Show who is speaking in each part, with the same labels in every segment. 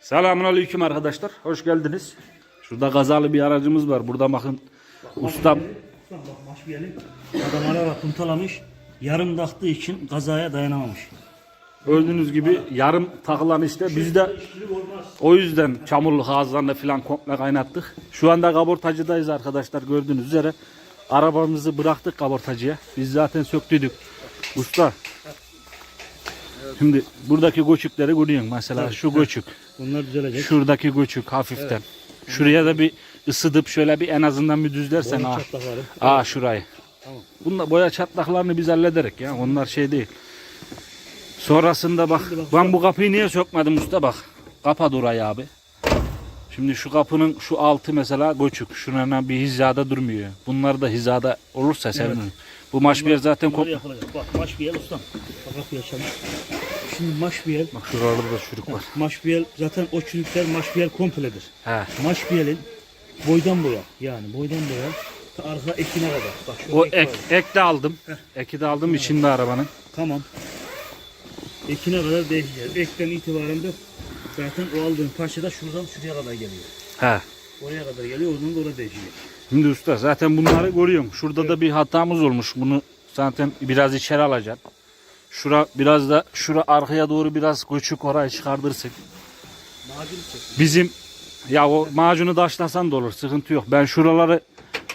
Speaker 1: Selamünaleyküm arkadaşlar. Hoş geldiniz. Şurada kazalı bir aracımız var. Burada bakın ustam
Speaker 2: Bak maş bir yeri adam ara ara puntalamış. Yarım taktığı için kazaya dayanamamış.
Speaker 1: gördüğünüz gibi yarım takılan işte biz de
Speaker 2: İşçilik olmaz.
Speaker 1: o yüzden çamurlu ağızlarını falan komple kaynattık. Şu anda kabortacıdayız arkadaşlar gördüğünüz üzere. Arabamızı bıraktık kabortacıya. Biz zaten söktüydük. Usta. Şimdi buradaki göçükleri görüyorsun mesela şu göçük.
Speaker 2: Bunlar düzelecek.
Speaker 1: Şuradaki göçük hafiften. Şuraya da bir ısıtıp şöyle bir en azından bir düzlersen
Speaker 2: Boya çatlakları.
Speaker 1: Aa şurayı.
Speaker 2: Tamam.
Speaker 1: Bunlar boya çatlaklarını biz hallederek ya. Onlar şey değil. Sonrasında bak. Ben bu kapıyı niye sökmedim usta bak. Kapat orayı abi. Şimdi şu kapının şu altı mesela göçük. Şuna bir hizada durmuyor. Bunlar da hizada olursa sevinirim. Bu maş bir yer zaten kop.
Speaker 2: yapılacak. Bak maş bir yer ustam. Bak açalım. Şimdi maş bir yer.
Speaker 1: Bak şuralarda da çürük var.
Speaker 2: Maş bir yer zaten o çürükler maş bir yer kompledir.
Speaker 1: He.
Speaker 2: Maş bir yerin boydan boya yani boydan boya ta arka ekine kadar. Bak şurada
Speaker 1: O
Speaker 2: ek
Speaker 1: ek,
Speaker 2: var.
Speaker 1: ek de aldım. Eki de aldım içinde arabanın.
Speaker 2: Tamam. Ekine kadar değişeceğiz. Ekten itibaren de zaten o aldığın parça da şuradan şuraya kadar geliyor.
Speaker 1: He.
Speaker 2: Oraya kadar geliyor, oradan da oraya değişecek.
Speaker 1: Şimdi usta zaten bunları görüyorum. Şurada da bir hatamız olmuş. Bunu zaten biraz içeri alacaksın. Şura biraz da şura arkaya doğru biraz çıkardırsın.
Speaker 2: Macun çek.
Speaker 1: Bizim ya o macunu taşlasan da olur. Sıkıntı yok. Ben şuraları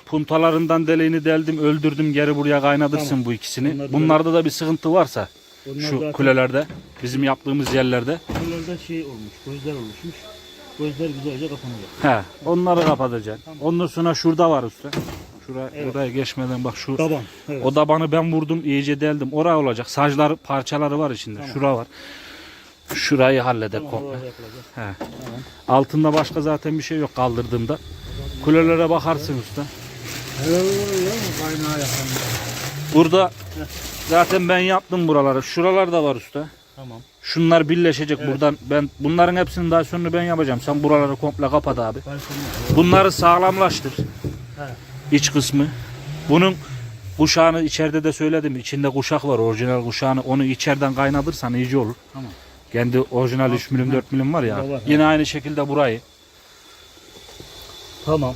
Speaker 1: puntalarından deliğini deldim, öldürdüm. Geri buraya kaynadırsın
Speaker 2: Tamam.
Speaker 1: bu ikisini.
Speaker 2: Onları
Speaker 1: Bunlarda da bir sıkıntı varsa
Speaker 2: Onlar
Speaker 1: şu kulelerde, bizim yaptığımız yerlerde.
Speaker 2: Buralarda şey olmuş, gözler oluşmuş. Gözler güzelce kapanacak.
Speaker 1: He, onları kapatacaksın. Ondan sonra şurada var usta. Şuraya,
Speaker 2: Evet.
Speaker 1: Oraya geçmeden bak şu
Speaker 2: Taban. Evet.
Speaker 1: O tabanı ben vurdum iyice deldim. Oraya olacak. Saclar parçaları var içinde. Şura var. Şurayı halleder
Speaker 2: Tamam,
Speaker 1: komple. He. Altında başka zaten bir şey yok kaldırdığımda. Kulelere bakarsın usta. Burada zaten ben yaptım buraları. Şuralar da var usta.
Speaker 2: Tamam.
Speaker 1: Şunlar birleşecek buradan. Ben bunların hepsinin daha sonra ben yapacağım. Sen buraları komple kapat abi. Bunları sağlamlaştır.
Speaker 2: He.
Speaker 1: İç kısmı. Bunun kuşağını içeride de söyledim. İçinde kuşak var orijinal kuşağını. Onu içeriden kaynatırsan iyice olur.
Speaker 2: Tamam.
Speaker 1: Kendi orijinal 3 milim 4 milim var ya.
Speaker 2: Var,
Speaker 1: Yine aynı şekilde burayı.
Speaker 2: Tamam.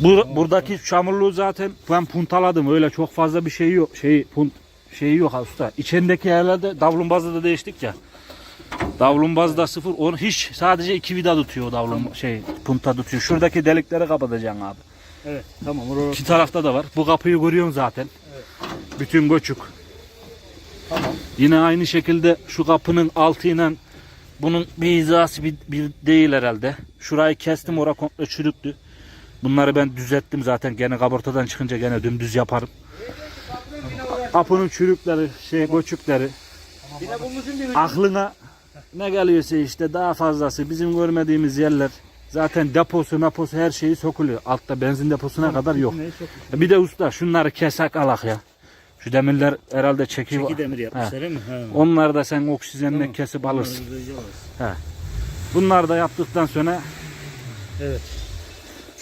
Speaker 1: Bu, buradaki çamurluğu zaten ben puntaladım. Öyle çok fazla bir şey yok. Şey punt şeyi yok usta. İçindeki yerlerde davlumbazı da değiştik ya. Davlumbaz da sıfır. Onu hiç sadece iki vida tutuyor davlum şey punta tutuyor. Şuradaki delikleri kapatacaksın abi.
Speaker 2: Evet. Tamam. Oraya.
Speaker 1: İki tarafta da var. Bu kapıyı görüyorsun zaten. Bütün göçük.
Speaker 2: Tamam.
Speaker 1: Yine aynı şekilde şu kapının altıyla bunun bir hizası bir, bir değil herhalde. Şurayı kestim ora komple çürüktü. Bunları ben düzelttim zaten. Gene kabortadan çıkınca gene dümdüz yaparım. Kapının çürükleri, şey göçükleri. Aklına ne geliyorsa işte daha fazlası bizim görmediğimiz yerler. Zaten deposu, meposu her şeyi sokuluyor. Altta benzin deposuna kadar yok. Bir de usta şunları kesek alak ya. Şu demirler herhalde çekiyor.
Speaker 2: çeki demir yapmışlar değil mi? Ha.
Speaker 1: Onları da sen oksijenle
Speaker 2: Tamam.
Speaker 1: kesip alırsın.
Speaker 2: Alırsın.
Speaker 1: Bunları da yaptıktan sonra
Speaker 2: Evet.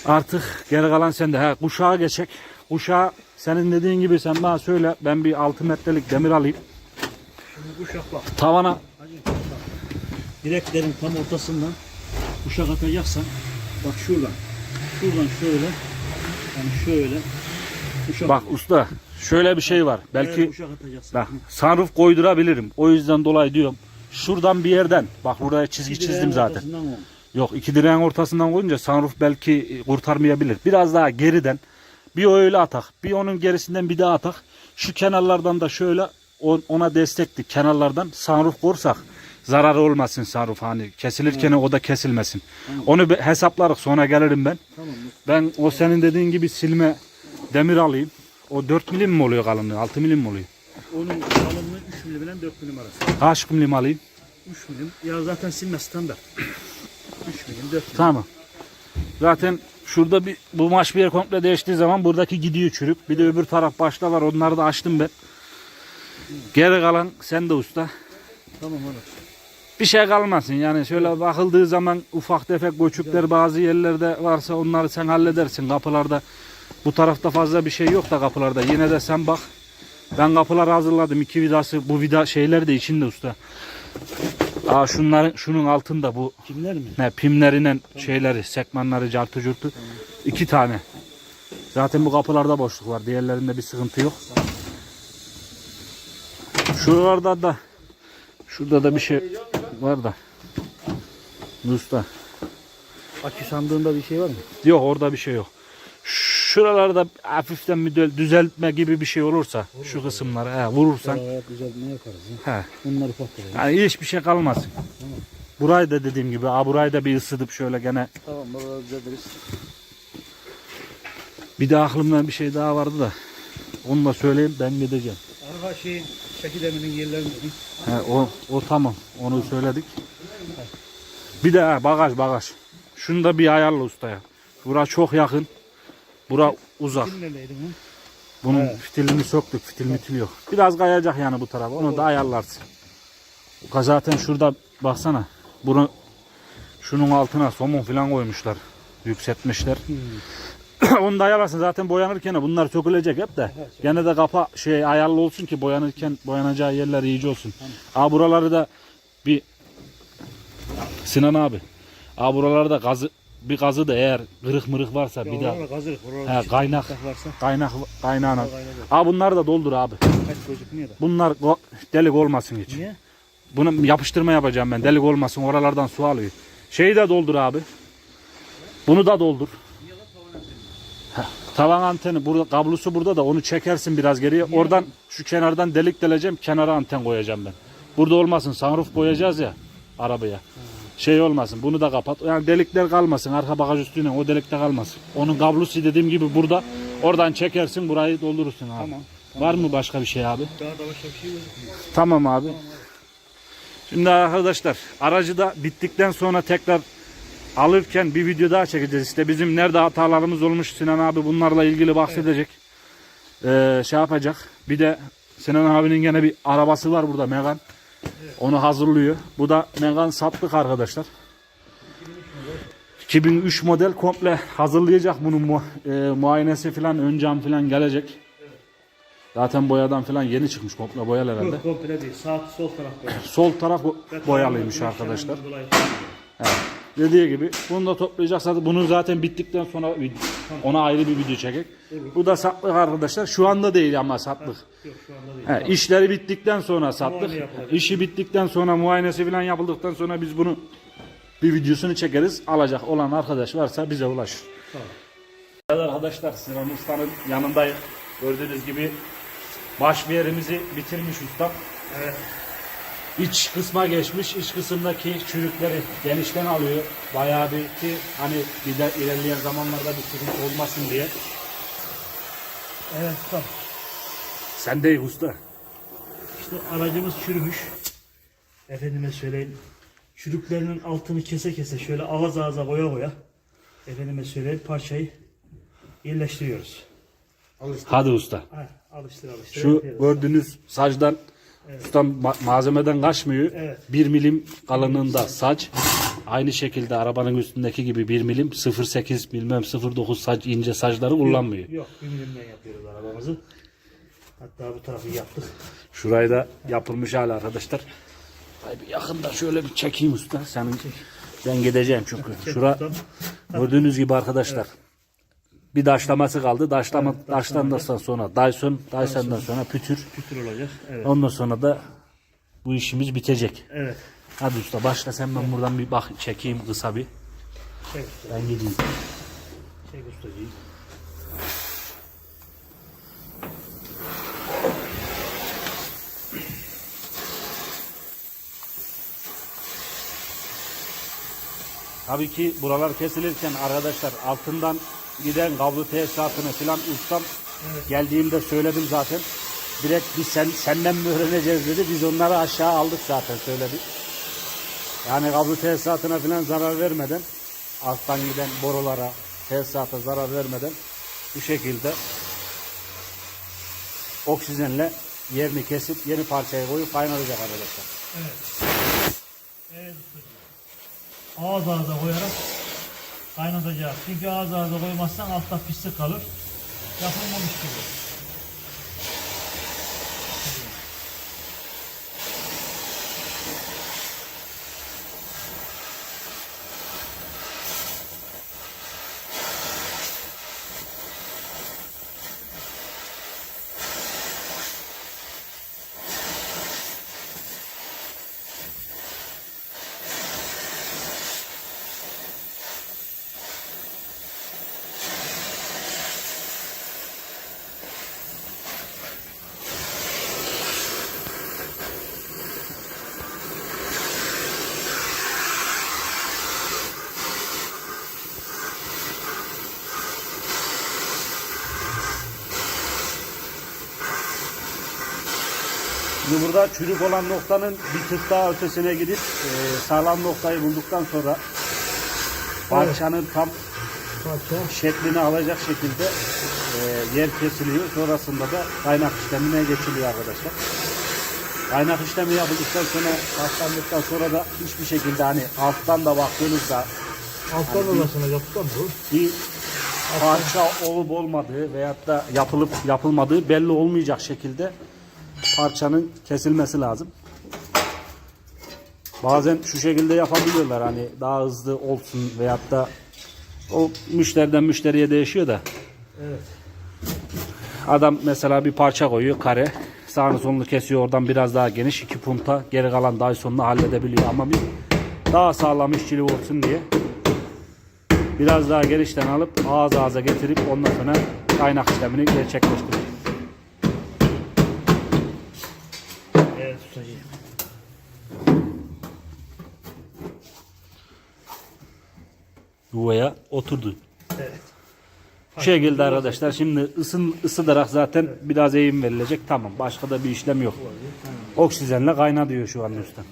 Speaker 1: artık geri kalan sende. Ha, kuşağa geçecek. Kuşağı senin dediğin gibi sen bana söyle. Ben bir 6 metrelik demir alayım.
Speaker 2: Şimdi kuşak bak.
Speaker 1: Tavana.
Speaker 2: Direklerin tam ortasından kuşak atacaksan bak şuradan. Şuradan şöyle. Yani şöyle. Kuşak.
Speaker 1: bak usta şöyle bir şey var. Belki bak sunroof koydurabilirim. O yüzden dolayı diyorum. Şuradan bir yerden bak buraya çizgi
Speaker 2: Direğin
Speaker 1: çizdim zaten. Yok iki direğin ortasından koyunca sunroof belki kurtarmayabilir. Biraz daha geriden bir öyle atak. Bir onun gerisinden bir daha atak. Şu kenarlardan da şöyle on- ona destekli kenarlardan sunroof korsak zararı olmasın sunroof hani kesilirken o da kesilmesin. Onu bir hesaplarız sonra gelirim ben.
Speaker 2: Tamam.
Speaker 1: Ben o senin dediğin gibi silme demir alayım. O 4 milim mi oluyor kalınlığı 6 milim mi oluyor?
Speaker 2: Onun kalınlığı 3 milim ile 4 milim arası.
Speaker 1: Kaç milim alayım?
Speaker 2: 3 milim. Ya zaten silme standart. 3 milim 4 milim.
Speaker 1: Tamam. Zaten şurada bir bu maç bir yer komple değiştiği zaman buradaki gidiyor çürük. Bir de öbür taraf başta var. Onları da açtım ben. Geri kalan sen de usta.
Speaker 2: Tamam olur.
Speaker 1: Bir şey kalmasın yani şöyle bakıldığı zaman ufak tefek göçükler bazı yerlerde varsa onları sen halledersin kapılarda. Bu tarafta fazla bir şey yok da kapılarda. Yine de sen bak. Ben kapıları hazırladım. iki vidası bu vida şeyler de içinde usta. Aa şunların şunun altında bu
Speaker 2: Kimler mi?
Speaker 1: ne pimlerinin şeyleri, sekmanları, cartı curtu. iki tane. Zaten bu kapılarda boşluk var. Diğerlerinde bir sıkıntı yok. Şuralarda da şurada da bir şey var da. Usta.
Speaker 2: Akü sandığında bir şey var mı?
Speaker 1: Yok orada bir şey yok. Şuralarda hafiften bir düzeltme gibi bir şey olursa şu kısımları he, vurursan
Speaker 2: Sonra düzeltme yaparız. Ya.
Speaker 1: he,
Speaker 2: Bunları patlayalım.
Speaker 1: yani hiçbir şey kalmasın. Burayı da dediğim gibi ha, burayı da bir ısıtıp şöyle gene
Speaker 2: Tamam buraları düzeltiriz.
Speaker 1: bir de aklımdan bir şey daha vardı da onu da söyleyeyim ben gideceğim.
Speaker 2: Arka şeyin çeki deminin yerlerini.
Speaker 1: He, o, o tamam onu söyledik. Bir de ha, bagaj bagaj. Şunu da bir ayarla ustaya. Bura çok yakın. Bura uzak. Bunun fitilini söktük. Fitil mitil yok. Biraz kayacak yani bu tarafa. Onu da ayarlarsın. Zaten şurada baksana. Bunu şunun altına somun falan koymuşlar. Yükseltmişler. Onu da ayarlarsın. Zaten boyanırken bunlar sökülecek hep de. Gene de kapa şey ayarlı olsun ki boyanırken boyanacağı yerler iyice olsun. Aa buraları da bir Sinan abi. Aa buraları da gazı bir gazı da eğer kırık mırık varsa bir daha.
Speaker 2: Oralara
Speaker 1: He, kaynak
Speaker 2: varsa
Speaker 1: kaynak kaynağına.
Speaker 2: kaynak yok.
Speaker 1: Aa bunları da doldur abi.
Speaker 2: kaç gözükmüyor da.
Speaker 1: Bunlar go- delik olmasın hiç.
Speaker 2: Niye?
Speaker 1: Bunu yapıştırma yapacağım ben. Delik olmasın. Oralardan su alıyor. Şeyi de doldur abi. Bunu da doldur. Heh, Tavan anteni burada kablosu burada da onu çekersin biraz geriye. Oradan şu kenardan delik deleceğim. Kenara anten koyacağım ben. Burada olmasın. Sunroof koyacağız ya arabaya. Şey olmasın. Bunu da kapat. Yani delikler kalmasın. Arka bagaj üstüne o delikte kalmasın. Onun kablosu dediğim gibi burada. Oradan çekersin. Burayı doldurursun abi.
Speaker 2: Tamam.
Speaker 1: Var mı başka bir şey abi?
Speaker 2: Daha da başka bir şey gözükmüyor.
Speaker 1: Tamam abi. Şimdi arkadaşlar aracı da bittikten sonra tekrar alırken bir video daha çekeceğiz. İşte bizim nerede hatalarımız olmuş Sinan abi bunlarla ilgili bahsedecek. Ee, şey yapacak. Bir de Sinan abinin gene bir arabası var burada Megan. Onu hazırlıyor. Bu da Megan sattık arkadaşlar. 2003 model komple hazırlayacak bunun mu, e, muayenesi falan ön cam falan gelecek. Zaten boyadan falan yeni çıkmış komple boyalı herhalde.
Speaker 2: Yok komple değil. Sağ sol taraf böyle.
Speaker 1: Sol taraf bo- boyalıymış arkadaşlar. Evet. Dediği gibi bunu da toplayacaksa bunu zaten bittikten sonra ona ayrı bir video çekek. Bu da satlık arkadaşlar. Şu anda değil ama satlık.
Speaker 2: Yok şu anda değil.
Speaker 1: He, işleri bittikten sonra
Speaker 2: yapılacak.
Speaker 1: İşi bittikten sonra muayenesi falan yapıldıktan sonra biz bunu bir videosunu çekeriz. Alacak olan arkadaş varsa bize ulaşır.
Speaker 2: Tamam.
Speaker 1: Evet arkadaşlar Sinan Usta'nın yanındayım. Gördüğünüz gibi baş bir yerimizi bitirmiş usta.
Speaker 2: Evet.
Speaker 1: İç kısma geçmiş. İç kısımdaki çürükleri genişten alıyor. Bayağı bir ki hani bir de ilerleyen zamanlarda bir sıkıntı olmasın diye.
Speaker 2: Evet tamam.
Speaker 1: Sen de usta.
Speaker 2: İşte aracımız çürümüş. Efendime söyleyeyim. Çürüklerinin altını kese kese şöyle ağız ağza koya koya. Efendime söyleyeyim parçayı yerleştiriyoruz.
Speaker 1: Hadi usta.
Speaker 2: Ha, alıştır alıştır.
Speaker 1: Şu gördüğünüz sacdan ustam ma- malzemeden kaçmıyor.
Speaker 2: Evet.
Speaker 1: 1 milim kalınlığında saç. Aynı şekilde arabanın üstündeki gibi 1 milim 0.8 bilmem 0.9 saç ince saçları kullanmıyor.
Speaker 2: Yok ünlümden yapıyoruz arabamızı. Hatta bu tarafı yaptık.
Speaker 1: Şurayı da yapılmış hali arkadaşlar. Ay bir yakında şöyle bir çekeyim usta. Senin ben gideceğim çünkü. Şura
Speaker 2: ustam.
Speaker 1: gördüğünüz gibi arkadaşlar. Bir daşlaması kaldı. Daşlama daşlandıktan sonra Dyson, Dyson'dan sonra pütür.
Speaker 2: Pütür olacak. Evet.
Speaker 1: Ondan sonra da bu işimiz bitecek.
Speaker 2: Evet.
Speaker 1: Hadi usta başla sen ben buradan bir bak çekeyim kısa bir.
Speaker 2: Çek usta.
Speaker 1: Ben gideyim.
Speaker 2: Çek ustacığım.
Speaker 1: Tabii ki buralar kesilirken arkadaşlar altından giden kablo tesisatını filan ustam geldiğimde söyledim zaten. Direkt biz sen, senden mi öğreneceğiz dedi. Biz onları aşağı aldık zaten söyledik. Yani kablo tesisatına filan zarar vermeden alttan giden borulara tesisata zarar vermeden bu şekilde oksijenle yerini kesip yeni parçayı koyup kaynatacak arkadaşlar.
Speaker 2: Evet ustacığım. Ağız ağza koyarak kaynatacağız. Çünkü ağız ağza koymazsan altta pislik kalır. Yapılmamış gibi.
Speaker 1: Şimdi burada çürük olan noktanın bir tık daha ötesine gidip e, sağlam noktayı bulduktan sonra parçanın tam
Speaker 2: Parça.
Speaker 1: şeklini alacak şekilde e, yer kesiliyor. Sonrasında da kaynak işlemine geçiliyor arkadaşlar. Kaynak işlemi yapıldıktan sonra başlandıktan sonra da hiçbir şekilde hani alttan da baktığınızda
Speaker 2: Alttan odasına yaptıktan bu.
Speaker 1: bir parça olup olmadığı veyahut da yapılıp yapılmadığı belli olmayacak şekilde parçanın kesilmesi lazım. Bazen şu şekilde yapabiliyorlar hani daha hızlı olsun veyahut da o müşteriden müşteriye değişiyor da.
Speaker 2: Evet.
Speaker 1: Adam mesela bir parça koyuyor kare. Sağını solunu kesiyor oradan biraz daha geniş iki punta geri kalan daha sonunu halledebiliyor ama bir daha sağlam işçiliği olsun diye biraz daha genişten alıp ağız ağza getirip ondan sonra kaynak işlemini gerçekleştiriyor.
Speaker 2: Evet ustacığım.
Speaker 1: Yuvaya oturdu.
Speaker 2: Evet.
Speaker 1: Bu şekilde arkadaşlar şimdi ısın ısıtarak zaten biraz eğim verilecek. Tamam başka da bir işlem yok. Oksijenle kayna diyor şu an usta.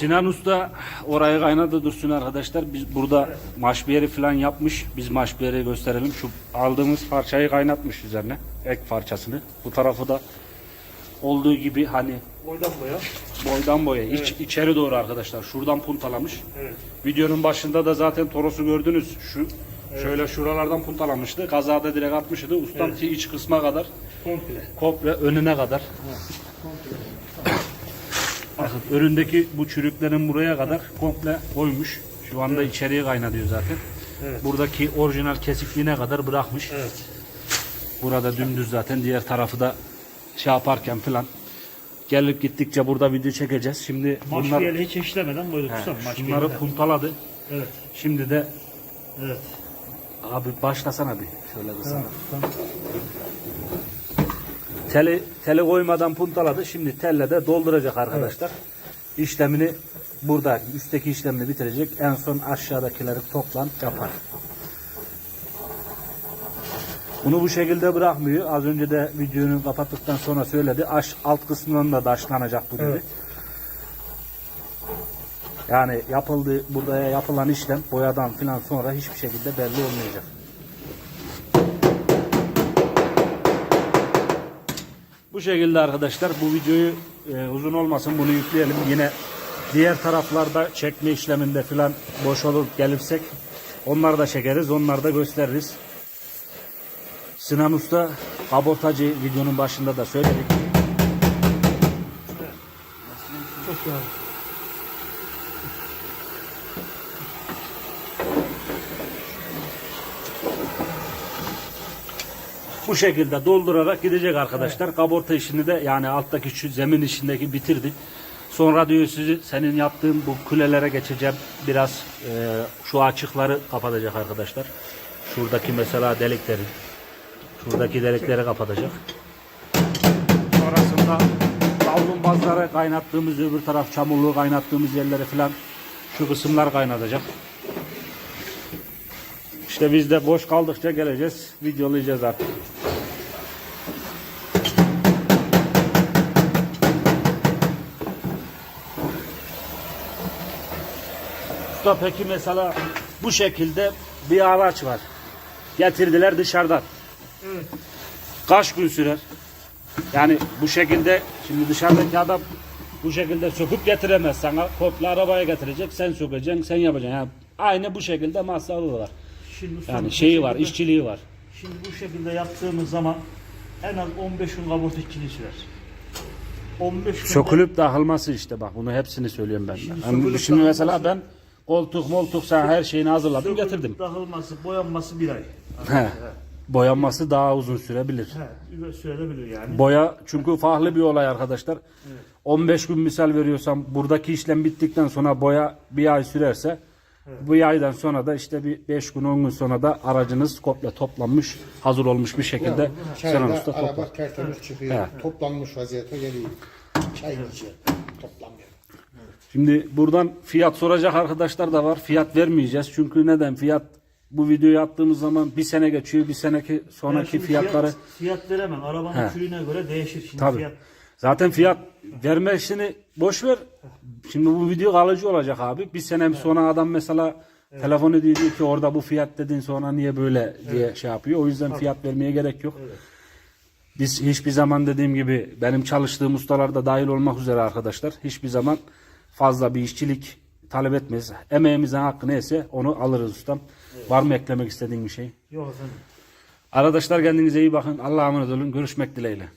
Speaker 1: Sinan Usta orayı kaynadı dursun arkadaşlar. Biz burada maşbiyeri falan yapmış. Biz maşbiyeri gösterelim. Şu aldığımız parçayı kaynatmış üzerine. Ek parçasını. Bu tarafı da olduğu gibi hani
Speaker 2: Boydan boya.
Speaker 1: boydan boya iç, içeri doğru arkadaşlar. Şuradan puntalamış.
Speaker 2: Evet.
Speaker 1: Videonun başında da zaten Toros'u gördünüz. Şu şöyle şuralardan puntalamıştı. Kazada direkt atmıştı. Ustam ki iç kısma kadar,
Speaker 2: Komple.
Speaker 1: komple önüne kadar. Bakın önündeki bu çürüklerin buraya kadar komple koymuş. Şu anda içeriye kaynatıyor zaten.
Speaker 2: Evet.
Speaker 1: Buradaki orijinal kesikliğine kadar bırakmış.
Speaker 2: Evet.
Speaker 1: Burada dümdüz zaten diğer tarafı da şey yaparken falan. Gelip gittikçe burada video çekeceğiz. Şimdi bunlar
Speaker 2: Maşviyeyle hiç işlemeden
Speaker 1: He, şunları
Speaker 2: Maşviyeyle.
Speaker 1: puntaladı.
Speaker 2: Evet.
Speaker 1: Şimdi de
Speaker 2: Evet.
Speaker 1: abi başlasana bir şöyle bir sana.
Speaker 2: Tamam.
Speaker 1: Teli, teli koymadan puntaladı. Şimdi telle de dolduracak arkadaşlar. İşlemini burada üstteki işlemini bitirecek. En son aşağıdakileri toplam yapar. Bunu bu şekilde bırakmıyor. Az önce de videonu kapattıktan sonra söyledi. Aş, alt kısmından da daşlanacak bu dedi.
Speaker 2: Evet.
Speaker 1: Yani yapıldı burada yapılan işlem boyadan filan sonra hiçbir şekilde belli olmayacak. Bu şekilde arkadaşlar bu videoyu e, uzun olmasın bunu yükleyelim. Yine diğer taraflarda çekme işleminde filan boş olup gelirsek onları da çekeriz. Onları da gösteririz. Sinan Usta kabortacı videonun başında da söyledik.
Speaker 2: Çok güzel.
Speaker 1: Bu şekilde doldurarak gidecek arkadaşlar. Kaborta işini de yani alttaki şu zemin işindeki bitirdi. Sonra diyor sizi senin yaptığın bu kulelere geçeceğim. Biraz e, şu açıkları kapatacak arkadaşlar. Şuradaki mesela delikleri. Şuradaki delikleri kapatacak. Sonrasında davlumbazları kaynattığımız öbür taraf çamurluğu kaynattığımız yerleri falan şu kısımlar kaynatacak. İşte biz de boş kaldıkça geleceğiz. Videolayacağız artık. Usta peki mesela bu şekilde bir araç var. Getirdiler dışarıdan. Kaç gün sürer? Yani bu şekilde şimdi dışarıdaki adam bu şekilde söküp getiremez sana. Komple arabaya getirecek. Sen sökeceksin, sen yapacaksın. Yani aynı bu şekilde masrafı var.
Speaker 2: Şimdi
Speaker 1: Yani şeyi var,
Speaker 2: şekilde-
Speaker 1: işçiliği var.
Speaker 2: Şimdi bu şekilde yaptığımız zaman en az 15 gün kaborta işçiliği sürer. 15 gün
Speaker 1: Sökülüp dağılması işte bak bunu hepsini söylüyorum ben. de.
Speaker 2: Şimdi sökülüp
Speaker 1: şimdi mesela
Speaker 2: dağılması-
Speaker 1: ben koltuk moltuk sen her şeyini hazırladım getirdim.
Speaker 2: Dağılması, boyanması bir ay.
Speaker 1: He. Boyanması daha uzun sürebilir.
Speaker 2: He, sürebilir yani.
Speaker 1: Boya çünkü farklı bir olay arkadaşlar. 15 gün misal veriyorsam buradaki işlem bittikten sonra boya bir ay sürerse bu aydan sonra da işte bir 5 gün 10 gün sonra da aracınız komple toplanmış hazır olmuş bir şekilde Sinan
Speaker 3: Çayda
Speaker 1: Usta toplar.
Speaker 3: araba tertemiz çıkıyor.
Speaker 1: He.
Speaker 3: Toplanmış vaziyete geliyor. Çay içiyor.
Speaker 1: Şimdi buradan fiyat soracak arkadaşlar da var. Fiyat vermeyeceğiz. Çünkü neden? Fiyat bu videoyu attığımız zaman bir sene geçiyor. Bir seneki sonraki
Speaker 2: Yani
Speaker 1: fiyatları
Speaker 2: Fiyat, fiyat veremem. Arabanın
Speaker 1: He.
Speaker 2: türüne göre değişir. Şimdi
Speaker 1: Tabii.
Speaker 2: fiyat
Speaker 1: Zaten fiyat verme işini boş ver. Şimdi bu video kalıcı olacak abi. Bir sene sonra adam mesela telefon ediyor diyor ki orada bu fiyat dedin sonra niye böyle diye şey yapıyor. O yüzden fiyat vermeye gerek yok.
Speaker 2: Evet.
Speaker 1: Biz hiçbir zaman dediğim gibi benim çalıştığım ustalar da dahil olmak üzere arkadaşlar hiçbir zaman fazla bir işçilik talep etmeyiz. Emeğimizin hakkı neyse onu alırız ustam. Var mı eklemek istediğin bir şey?
Speaker 2: yok efendim.
Speaker 1: Arkadaşlar kendinize iyi bakın. Allah'a emanet olun. Görüşmek dileğiyle.